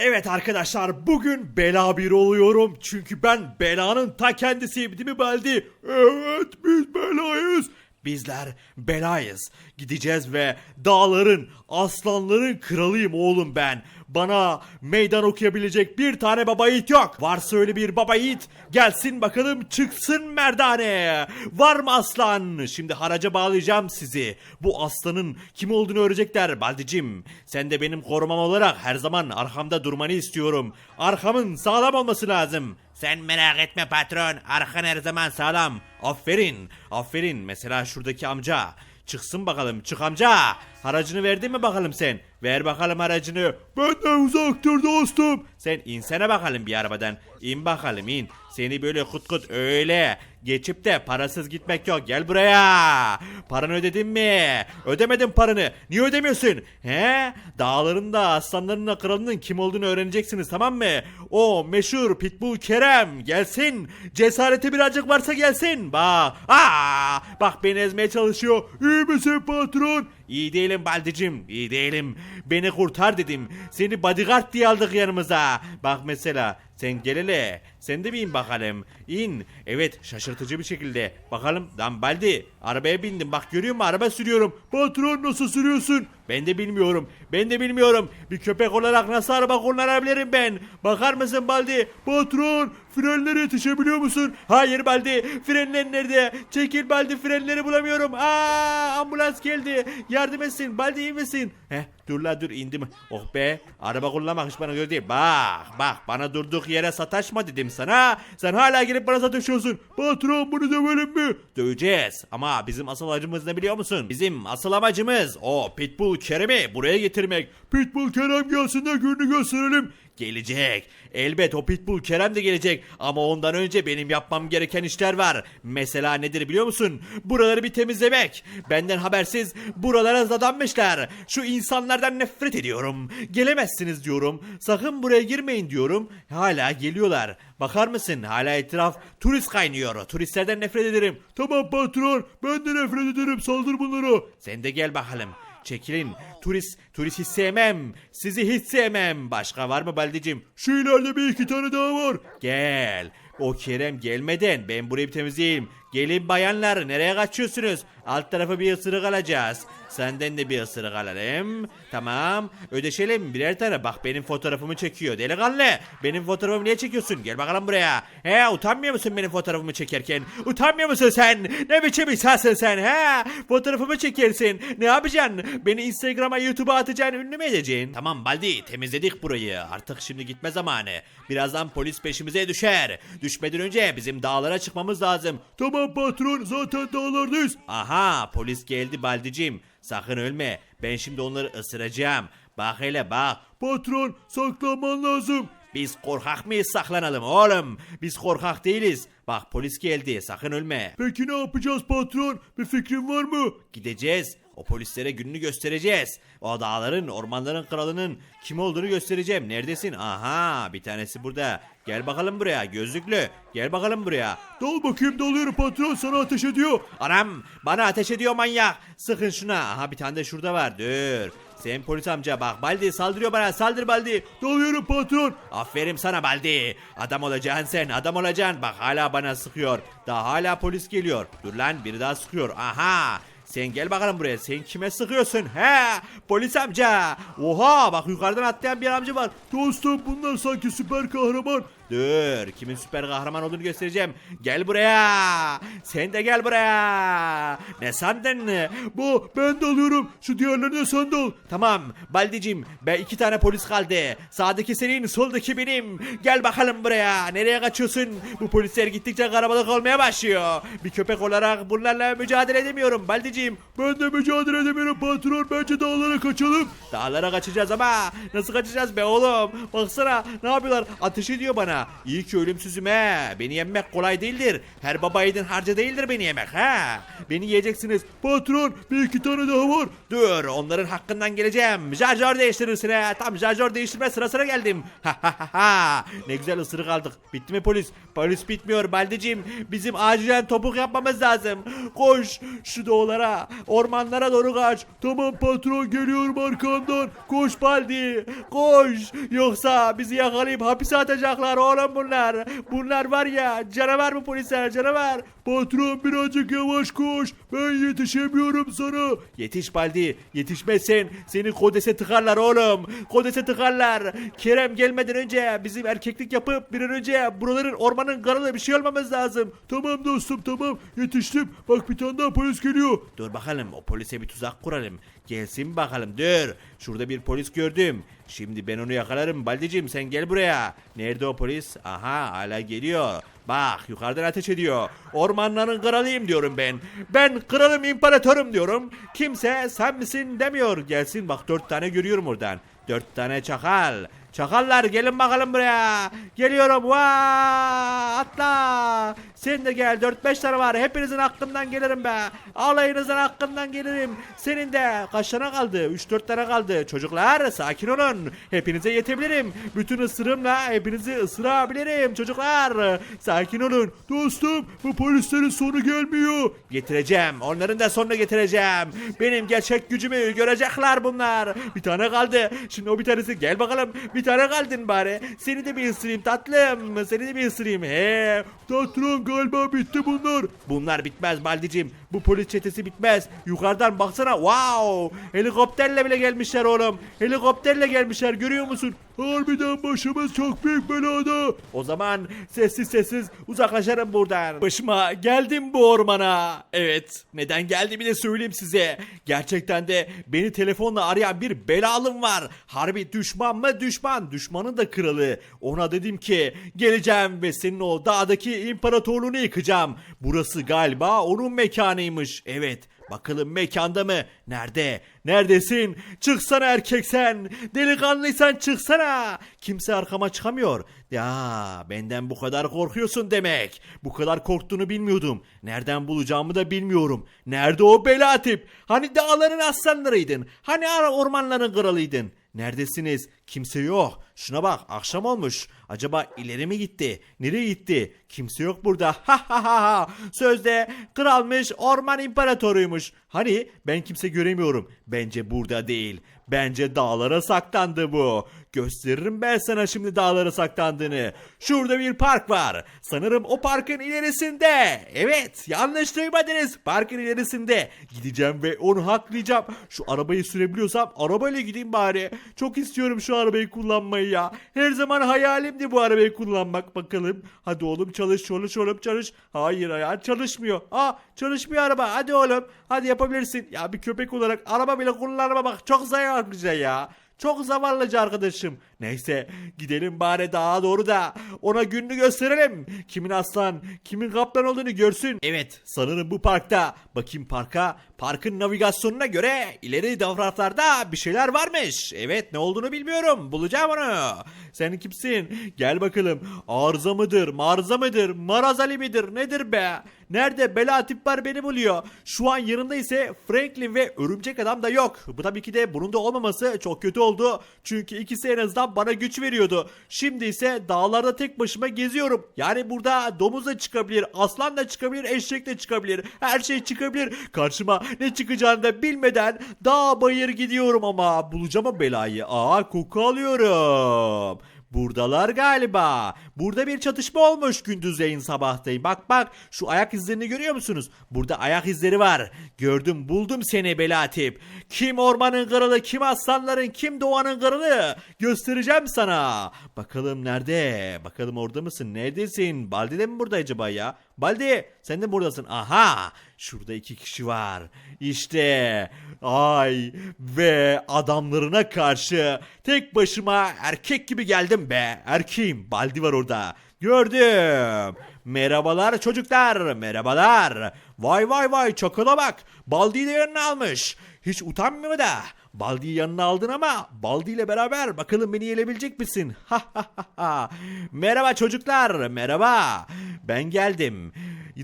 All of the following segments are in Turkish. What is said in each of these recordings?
Evet arkadaşlar bugün bela bir oluyorum. Çünkü ben belanın ta kendisiyim değil mi Baldi? Evet biz belayız. Bizler belayız. Gideceğiz ve dağların, aslanların kralıyım oğlum ben. Bana meydan okuyabilecek bir tane baba yiğit yok. Varsa öyle bir baba yiğit gelsin bakalım çıksın merdane. Var mı aslan? Şimdi haraca bağlayacağım sizi. Bu aslanın kim olduğunu öğrenecekler Baldicim. Sen de benim korumam olarak her zaman arkamda durmanı istiyorum. Arkamın sağlam olması lazım. Sen merak etme patron. Arkan her zaman sağlam. Aferin. Aferin. Mesela şuradaki amca. Çıksın bakalım. Çık amca. Haracını verdin mi bakalım sen? Ver bakalım haracını. Benden uzaktır dostum. Sen insene bakalım bir arabadan. İn bakalım in. Seni böyle kut kut öyle geçip de parasız gitmek yok. Gel buraya. Paranı ödedin mi? Ödemedin paranı. Niye ödemiyorsun? He? Dağların da aslanların da kralının kim olduğunu öğreneceksiniz tamam mı? O meşhur Pitbull Kerem gelsin. Cesareti birazcık varsa gelsin. Bak. Aa! Bak beni ezmeye çalışıyor. İyi misin patron? İyi değilim Baldicim, iyi değilim. Beni kurtar dedim. Seni bodyguard diye aldık yanımıza. Bak mesela sen gel hele. Sen de bir in bakalım. İn. Evet şaşırtıcı bir şekilde. Bakalım lan Baldi arabaya bindim. Bak görüyor musun araba sürüyorum. Patron nasıl sürüyorsun? Ben de bilmiyorum. Ben de bilmiyorum. Bir köpek olarak nasıl araba kullanabilirim ben? Bakar mısın Baldi? Patron frenlere yetişebiliyor musun? Hayır Baldi. Frenler nerede? Çekil Baldi frenleri bulamıyorum. Aa ambulans geldi. Yardım etsin. Baldi iyi misin? Heh dur la dur indim. Oh be araba kullanmak hiç bana göre değil. Bak bak bana durduk yere sataşma dedim sana. Sen hala gelip bana sataşıyorsun. Patron bunu dövelim mi? Döveceğiz ama bizim asıl amacımız ne biliyor musun? Bizim asıl amacımız o Pitbull Kerem'i buraya getirmek. Pitbull Kerem gelsin de gününü gösterelim. Gelecek. Elbet o Pitbull Kerem de gelecek. Ama ondan önce benim yapmam gereken işler var. Mesela nedir biliyor musun? Buraları bir temizlemek. Benden habersiz buralara dadanmışlar. Şu insanlardan nefret ediyorum. Gelemezsiniz diyorum. Sakın buraya girmeyin diyorum. Hala geliyorlar. Bakar mısın? Hala etraf turist kaynıyor. Turistlerden nefret ederim. Tamam patron. Ben de nefret ederim. Saldır bunları. Sen de gel bakalım. Çekilin. Turist, turist hiç sevmem. Sizi hiç sevmem. Başka var mı Baldicim? Şu ileride bir iki tane daha var. Gel. O Kerem gelmeden ben burayı temizleyeyim. Gelin bayanlar nereye kaçıyorsunuz? Alt tarafı bir ısırık alacağız. Senden de bir ısırık alalım. Tamam. Ödeşelim birer tane. Bak benim fotoğrafımı çekiyor. Delikanlı. Benim fotoğrafımı niye çekiyorsun? Gel bakalım buraya. He utanmıyor musun benim fotoğrafımı çekerken? Utanmıyor musun sen? Ne biçim insansın sen he? Fotoğrafımı çekersin. Ne yapacaksın? Beni Instagram'a YouTube'a atacaksın ünlü mü edeceksin? Tamam Baldi temizledik burayı. Artık şimdi gitme zamanı. Birazdan polis peşimize düşer. Düşmeden önce bizim dağlara çıkmamız lazım. Tamam patron zaten dağlardayız. Aha polis geldi Baldicim. Sakın ölme. Ben şimdi onları ısıracağım. Bak hele bak. Patron saklanman lazım. Biz korkak mıyız saklanalım oğlum? Biz korkak değiliz. Bak polis geldi sakın ölme. Peki ne yapacağız patron? Bir fikrin var mı? Gideceğiz. O polislere gününü göstereceğiz. O dağların, ormanların kralının kim olduğunu göstereceğim. Neredesin? Aha bir tanesi burada. Gel bakalım buraya gözlüklü. Gel bakalım buraya. Dal bakayım dalıyorum patron sana ateş ediyor. Anam bana ateş ediyor manyak. Sıkın şuna. Aha bir tane de şurada var. Dur. Sen polis amca bak Baldi saldırıyor bana saldır Baldi. Dalıyorum patron. Aferin sana Baldi. Adam olacaksın sen adam olacaksın. Bak hala bana sıkıyor. Daha hala polis geliyor. Dur lan biri daha sıkıyor. Aha. Sen gel bakalım buraya. Sen kime sıkıyorsun? He? Polis amca. Oha bak yukarıdan atlayan bir amca var. Dostum bunlar sanki süper kahraman. Dur kimin süper kahraman olduğunu göstereceğim. Gel buraya. Sen de gel buraya. Ne sandın? Bu ben de alıyorum. Şu diğerlerini de sen de al. Tamam Baldicim ben iki tane polis kaldı. Sağdaki senin soldaki benim. Gel bakalım buraya. Nereye kaçıyorsun? Bu polisler gittikçe karabalık olmaya başlıyor. Bir köpek olarak bunlarla mücadele edemiyorum Baldicim. Ben de mücadele edemiyorum patron. Bence dağlara kaçalım. Dağlara kaçacağız ama nasıl kaçacağız be oğlum? Baksana ne yapıyorlar? Ateş ediyor bana. İyi ki ölümsüzüm he. Beni yenmek kolay değildir. Her baba yiğidin harcı değildir beni yemek ha. Beni yiyeceksiniz. Patron bir iki tane daha var. Dur onların hakkından geleceğim. Jarjör değiştirirsin he. Tam jarjör değiştirme sırasına geldim. Ha ha ha ha. Ne güzel ısırık aldık. Bitti mi polis? Polis bitmiyor Baldeciğim. Bizim acilen topuk yapmamız lazım. Koş şu ormana. Ormanlara doğru kaç. Tamam patron geliyorum arkandan. Koş Baldi. Koş. Yoksa bizi yakalayıp hapise atacaklar oğlum bunlar. Bunlar var ya canavar mı polisler canavar. Patron birazcık yavaş koş. Ben yetişemiyorum sana. Yetiş Baldi. Yetişmezsen seni kodese tıkarlar oğlum. Kodese tıkarlar. Kerem gelmeden önce bizim erkeklik yapıp bir an önce buraların ormanın kararlı bir şey olmamız lazım. Tamam dostum tamam yetiştim. Bak bir tane daha polis geliyor. Dur bakalım o polise bir tuzak kuralım. Gelsin bakalım dur. Şurada bir polis gördüm. Şimdi ben onu yakalarım Baldicim sen gel buraya. Nerede o polis? Aha hala geliyor. Bak yukarıdan ateş ediyor. Ormanların kralıyım diyorum ben. Ben kralım imparatorum diyorum. Kimse sen misin demiyor. Gelsin bak dört tane görüyorum oradan. Dört tane çakal. Çakallar gelin bakalım buraya. Geliyorum. Vaa atla. Sen de gel. 4-5 tane var. Hepinizin hakkından gelirim be. Alayınızın hakkından gelirim. Senin de kaç tane kaldı? 3-4 tane kaldı. Çocuklar sakin olun. Hepinize yetebilirim. Bütün ısırımla hepinizi ısırabilirim. Çocuklar sakin olun. Dostum bu polislerin sonu gelmiyor. Getireceğim. Onların da sonunu getireceğim. Benim gerçek gücümü görecekler bunlar. Bir tane kaldı. Şimdi o bir tanesi gel bakalım. Bir tane kaldın bari. Seni de bir ısırayım tatlım. Seni de bir ısırayım. He. Patron galiba bitti bunlar. Bunlar bitmez Baldicim. Bu polis çetesi bitmez. Yukarıdan baksana. Wow. Helikopterle bile gelmişler oğlum. Helikopterle gelmişler görüyor musun? Harbiden başımız çok büyük belada. O zaman sessiz sessiz uzaklaşırım buradan. Başıma geldim bu ormana. Evet. Neden geldiğimi de söyleyeyim size. Gerçekten de beni telefonla arayan bir belalım var. Harbi düşman mı düşman. Düşmanın da kralı. Ona dedim ki geleceğim ve senin o dağdaki imparatorluğunu yıkacağım. Burası galiba onun mekanıymış. Evet. Bakalım mekanda mı? Nerede? Neredesin? Çıksana erkek sen. Delikanlıysan çıksana. Kimse arkama çıkamıyor. Ya benden bu kadar korkuyorsun demek. Bu kadar korktuğunu bilmiyordum. Nereden bulacağımı da bilmiyorum. Nerede o bela tip? Hani dağların aslanlarıydın? Hani ara ormanların kralıydın? Neredesiniz? Kimse yok. Şuna bak akşam olmuş. Acaba ileri mi gitti? Nereye gitti? Kimse yok burada. Ha ha ha ha. Sözde kralmış orman imparatoruymuş. Hani ben kimse göremiyorum. Bence burada değil. Bence dağlara saklandı bu. Gösteririm ben sana şimdi dağlara saklandığını. Şurada bir park var. Sanırım o parkın ilerisinde. Evet yanlış duymadınız. Parkın ilerisinde. Gideceğim ve onu haklayacağım. Şu arabayı sürebiliyorsam arabayla gideyim bari. Çok istiyorum şu arabayı kullanmayı ya. Her zaman hayalimdi bu arabayı kullanmak. Bakalım. Hadi oğlum çalış çalış oğlum çalış. Hayır ya çalışmıyor. Aa çalışmıyor araba. Hadi oğlum. Hadi yapabilirsin. Ya bir köpek olarak araba bile kullanmamak çok zayıflıca ya. Çok zavallıca arkadaşım. Neyse gidelim bari daha doğru da ona gününü gösterelim. Kimin aslan, kimin kaplan olduğunu görsün. Evet sanırım bu parkta. Bakayım parka. Parkın navigasyonuna göre ileri taraflarda bir şeyler varmış. Evet ne olduğunu bilmiyorum. Bulacağım onu. Sen kimsin? Gel bakalım. Arıza mıdır, marza mıdır, marazali midir nedir be? Nerede bela tip var beni buluyor. Şu an yanımda ise Franklin ve örümcek adam da yok. Bu tabii ki de bunun da olmaması çok kötü oldu. Çünkü ikisi en azından bana güç veriyordu. Şimdi ise dağlarda tek başıma geziyorum. Yani burada domuz da çıkabilir, aslan da çıkabilir, eşek de çıkabilir. Her şey çıkabilir. Karşıma ne çıkacağını da bilmeden dağ bayır gidiyorum ama bulacağım o belayı. Aa koku alıyorum. Buradalar galiba. Burada bir çatışma olmuş gündüzleyin sabahtayım. Bak bak şu ayak izlerini görüyor musunuz? Burada ayak izleri var. Gördüm buldum seni Belatip. Kim ormanın kralı, kim aslanların, kim doğanın kralı? Göstereceğim sana. Bakalım nerede? Bakalım orada mısın? Neredesin? Baldi de mi burada acaba ya? Baldi sen de buradasın. Aha şurada iki kişi var. İşte ay ve adamlarına karşı tek başıma erkek gibi geldim be. Erkeğim Baldi var orada. Gördüm. Merhabalar çocuklar. Merhabalar. Vay vay vay çakala bak. Baldi'yi de yanına almış. Hiç utanmıyor da. Baldi'yi yanına aldın ama Baldi ile beraber bakalım beni yenebilecek misin? Ha ha ha ha. Merhaba çocuklar. Merhaba. Ben geldim.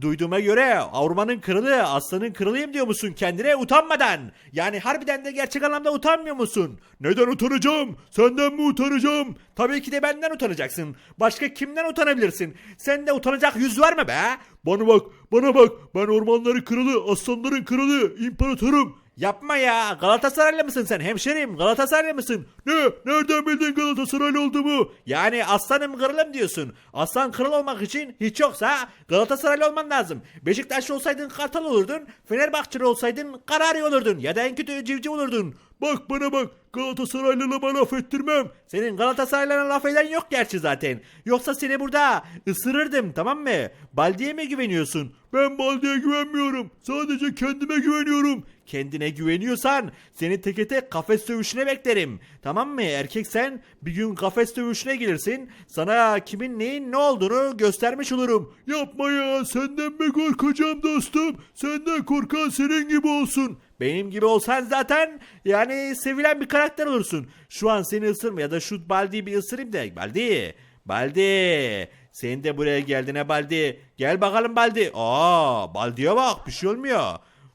Duyduğuma göre ormanın kralı aslanın kralıyım diyor musun kendine utanmadan? Yani harbiden de gerçek anlamda utanmıyor musun? Neden utanacağım? Senden mi utanacağım? Tabii ki de benden utanacaksın. Başka kimden utanabilirsin? Sende utanacak yüz var mı be? Bana bak, bana bak. Ben ormanların kralı, aslanların kralı, imparatorum. Yapma ya. Galatasaraylı mısın sen hemşerim? Galatasaraylı mısın? Ne? Nereden bildin Galatasaraylı olduğumu? Yani aslanım kralım diyorsun. Aslan kral olmak için hiç yoksa Galatasaraylı olman lazım. Beşiktaşlı olsaydın Kartal olurdun. Fenerbahçeli olsaydın Karari olurdun. Ya da en kötü civciv olurdun. Bak bana bak. Galatasaraylılığıma laf ettirmem. Senin Galatasaraylılarına laf eden yok gerçi zaten. Yoksa seni burada ısırırdım tamam mı? Baldiye mi güveniyorsun? Ben Baldi'ye güvenmiyorum. Sadece kendime güveniyorum. Kendine güveniyorsan seni teke tek kafes dövüşüne beklerim. Tamam mı? Erkeksen bir gün kafes dövüşüne gelirsin. Sana kimin neyin ne olduğunu göstermiş olurum. Yapma ya senden mi korkacağım dostum? Senden korkan senin gibi olsun. Benim gibi olsan zaten yani sevilen bir karakter olursun. Şu an seni ısırma ya da şu Baldi'yi bir ısırayım da. Baldi. Baldi. Sen de buraya geldin ha Baldi. Gel bakalım Baldi. Aa Baldi'ye bak bir şey olmuyor.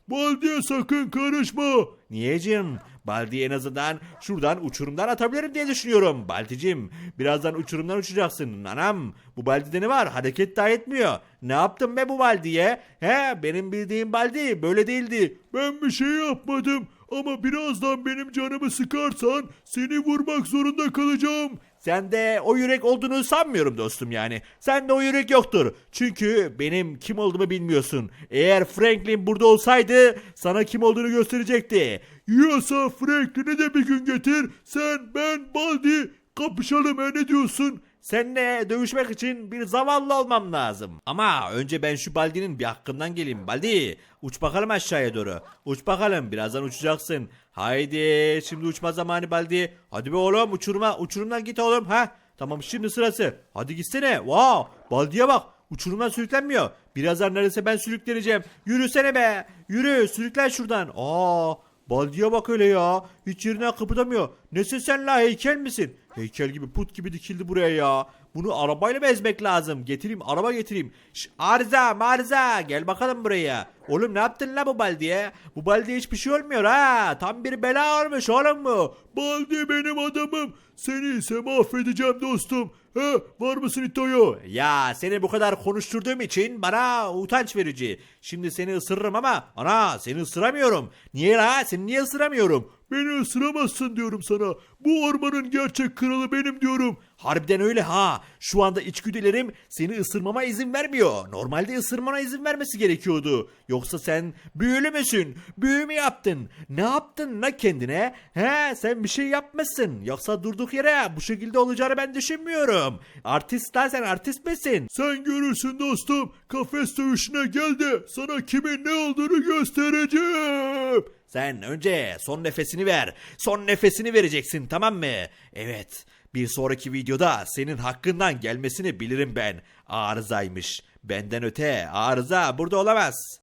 Baldi'ye sakın karışma. Niyeciğim? Baldi'yi en azından şuradan uçurumdan atabilirim diye düşünüyorum. Baldicim birazdan uçurumdan uçacaksın. Anam bu Baldi'de ne var? Hareket daha etmiyor. Ne yaptın be bu Baldi'ye? He benim bildiğim Baldi böyle değildi. Ben bir şey yapmadım. Ama birazdan benim canımı sıkarsan seni vurmak zorunda kalacağım. Sende o yürek olduğunu sanmıyorum dostum yani. Sende o yürek yoktur. Çünkü benim kim olduğumu bilmiyorsun. Eğer Franklin burada olsaydı sana kim olduğunu gösterecekti. Yiyorsa Franklin'i de bir gün getir. Sen, ben, Baldi kapışalım ne diyorsun? Seninle dövüşmek için bir zavallı olmam lazım. Ama önce ben şu Baldi'nin bir hakkından geleyim. Baldi uç bakalım aşağıya doğru. Uç bakalım birazdan uçacaksın. Haydi şimdi uçma zamanı Baldi. Hadi be oğlum uçurma uçurumdan git oğlum ha. Tamam şimdi sırası. Hadi gitsene. Wow Baldi'ye bak. Uçurumdan sürüklenmiyor. Birazdan neredeyse ben sürükleneceğim. Yürüsene be. Yürü sürüklen şuradan. Aa Baldi'ye bak öyle ya. Hiç yerinden kıpırdamıyor. Nesin sen la heykel misin? Heykel gibi put gibi dikildi buraya ya. Bunu arabayla mı ezmek lazım? Getireyim araba getireyim. Şş, arıza marza gel bakalım buraya. Oğlum ne yaptın la bu baldiye? Bu baldiye hiçbir şey olmuyor ha. Tam bir bela olmuş oğlum bu. Baldi benim adamım. Seni ise mahvedeceğim dostum. He var mısın İtoyo? Ya seni bu kadar konuşturduğum için bana utanç verici. Şimdi seni ısırırım ama ana seni ısıramıyorum. Niye la? Seni niye ısıramıyorum? Beni ısıramazsın diyorum sana. Bu ormanın gerçek kralı benim diyorum. Harbiden öyle ha. Şu anda içgüdülerim seni ısırmama izin vermiyor. Normalde ısırmana izin vermesi gerekiyordu. Yoksa sen büyülü müsün? Büyü mü yaptın? Ne yaptın la kendine? He sen bir şey yapmışsın. Yoksa durduk yere bu şekilde olacağını ben düşünmüyorum. Artist lan sen artist misin? Sen görürsün dostum. Kafes dövüşüne gel de sana kimin ne olduğunu göstereceğim. Sen önce son nefesini ver. Son nefesini vereceksin tamam mı? Evet. Bir sonraki videoda senin hakkından gelmesini bilirim ben. Arızaymış. Benden öte arıza burada olamaz.